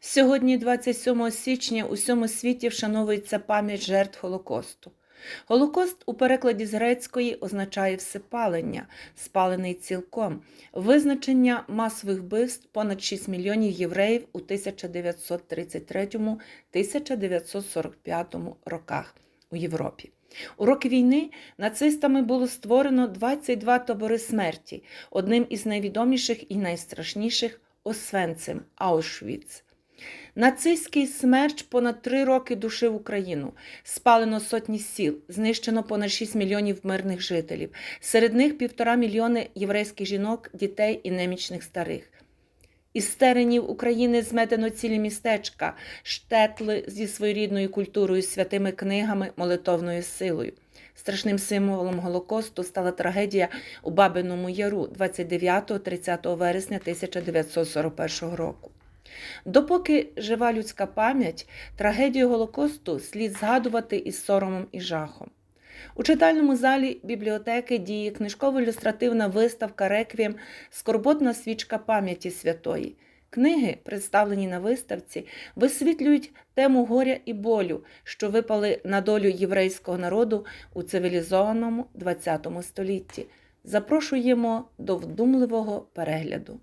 Сьогодні, 27 січня, у всьому світі вшановується пам'ять жертв Голокосту. Голокост у перекладі з грецької означає всепалення, спалений цілком, визначення масових вбивств понад 6 мільйонів євреїв у 1933-1945 роках у Європі. У роки війни нацистами було створено 22 табори смерті, одним із найвідоміших і найстрашніших Освенцим Аушвіц. Нацистський смерч понад три роки душив Україну. Спалено сотні сіл, знищено понад 6 мільйонів мирних жителів. Серед них півтора мільйони єврейських жінок, дітей і немічних старих. Із теренів України зметено цілі містечка, штетли зі своєрідною культурою, святими книгами, молитовною силою. Страшним символом Голокосту стала трагедія у Бабиному Яру 29-30 вересня 1941 року. Допоки жива людська пам'ять, трагедію Голокосту слід згадувати із соромом і жахом. У читальному залі бібліотеки діє книжково-ілюстративна виставка Реквієм Скорботна свічка пам'яті святої. Книги, представлені на виставці, висвітлюють тему горя і болю, що випали на долю єврейського народу у цивілізованому ХХ столітті. Запрошуємо до вдумливого перегляду.